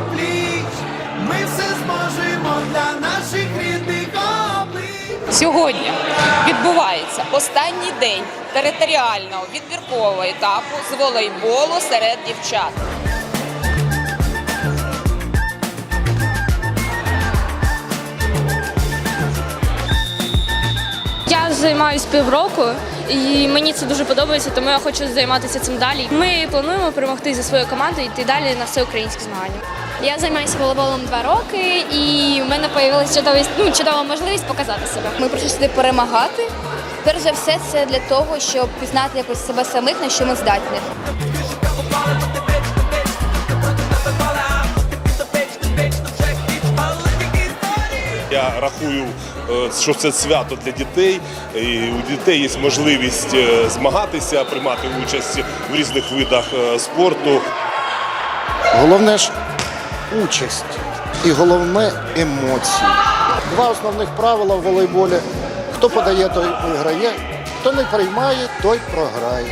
пліч, ми все зможемо для наших рідних облич. Сьогодні відбувається останній день територіального відбіркового етапу з волейболу серед дівчат. Займаюся півроку, і мені це дуже подобається, тому я хочу займатися цим далі. Ми плануємо перемогти за свою команду і йти далі на всеукраїнські змагання. Я займаюся волейболом два роки, і в мене з'явилася чудова, ну, чудова можливість показати себе. Ми прийшли сюди перемагати. Перш за все, це для того, щоб пізнати якось себе самих, на що ми здатні. Я рахую, е, що це свято для дітей. І у дітей є можливість е, змагатися, приймати участь в різних видах е, спорту. Головне ж участь і головне емоції. Два основних правила в волейболі. Хто подає, той виграє, хто не приймає, той програє.